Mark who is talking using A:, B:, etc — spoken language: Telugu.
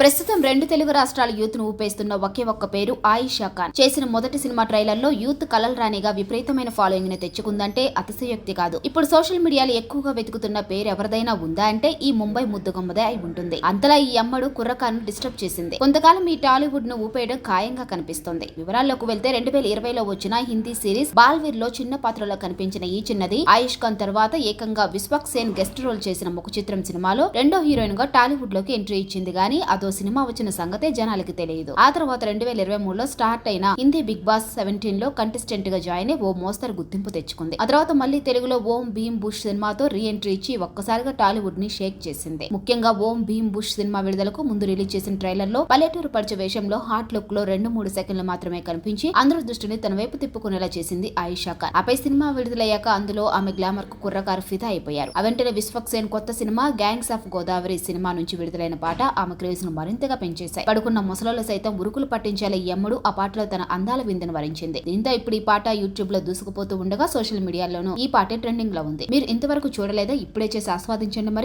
A: ప్రస్తుతం రెండు తెలుగు రాష్ట్రాల యూత్ను ఊపేస్తున్న ఒకే ఒక్క పేరు ఆయిషా ఖాన్. చేసిన మొదటి సినిమా ట్రైలర్లో యూత్ కలల్ రాణిగా విపరీతమైన ఫాలోయింగ్ని తెచ్చుకుందంటే అతిశయోక్తి కాదు. ఇప్పుడు సోషల్ మీడియాలో ఎక్కువగా వెతుకుతున్న పేరు ఎవరిదైనా ఉందా అంటే ఈ ముంబై ముద్దుగొమ్మదే అయి ఉంటుంది. అంతలా ఈ అమ్మడు కుర్రఖాన్ డిస్టర్బ్ చేసింది. కొంతకాలం ఈ టాలీవుడ్ను ఊపేయడం ఖాయంగా కనిపిస్తోంది. వివరాల్లోకి వెళ్తే రెండు వేల ఇరవైలో వచ్చిన హిందీ సిరీస్ బాల్వీర్లో చిన్న పాత్రలో కనిపించిన ఈ చిన్నది ఆయుష్ ఖాన్ తర్వాత ఏకంగా విశ్వక్ సేన్ గెస్ట్ రోల్ చేసిన ముఖ చిత్రం సినిమాలో రెండో హీరోయిన్గా టాలీవుడ్లోకి ఎంట్రీ ఇచ్చింది గానీ అదో సినిమా వచ్చిన సంగతే జనాలకి తెలియదు. ఆ తర్వాత రెండు వేల ఇరవై మూడులో స్టార్ట్ అయిన హిందీ బిగ్ బాస్ సెవెంటీన్లో కంటెస్టెంట్గా జాయిన్ అయి ఓ మోస్తరు గుర్తింపు తెచ్చుకుంది. ఆ తర్వాత మళ్ళీ తెలుగులో ఓం భీమ్ బుష్ సినిమాతో రీ ఎంట్రీ ఇచ్చి ఒక్కసారిగా టాలీవుడ్ని షేక్ చేసింది. ముఖ్యంగా ఓం భీమ్ బుష్ సినిమా విడుదలకు ముందు రిలీజ్ చేసిన ట్రైలర్లో పల్లెటూరు పరిచే వేషంలో హాట్ లుక్లో రెండు మూడు సెకండ్లు మాత్రమే కనిపించి అందరి దృష్టిని తన వైపు తిప్పుకునేలా చేసింది ఆయిషా ఖాన్. ఆపై సినిమా విడుదలయ్యాక అందులో ఆమె గ్లామర్కు కుర్రకారు ఫిదా అయిపోయారు. ఆ వెంటనే విశ్వక్ సేన్ కొత్త cinema gangs of Godavari cinema నుంచి విడుదలైన పాట ఆమె క్రేజ్ను మరింతగా పెంచేశాయి. పడుకున్న ముసలలో సైతం ఉరుకులు పట్టించేలా యమ్ముడు ఆ పాటలో తన అందాల విందును వరించింది. దీంతో ఇప్పుడు ఈ పాట యూట్యూబ్లో దూసుకుపోతూ ఉండగా సోషల్ మీడియాలోనూ ఈ పాట ట్రెండింగ్లో ఉంది. మీరు ఇంతవరకు చూడలేదా? ఇప్పుడే చేసి ఆస్వాదించండి మరి.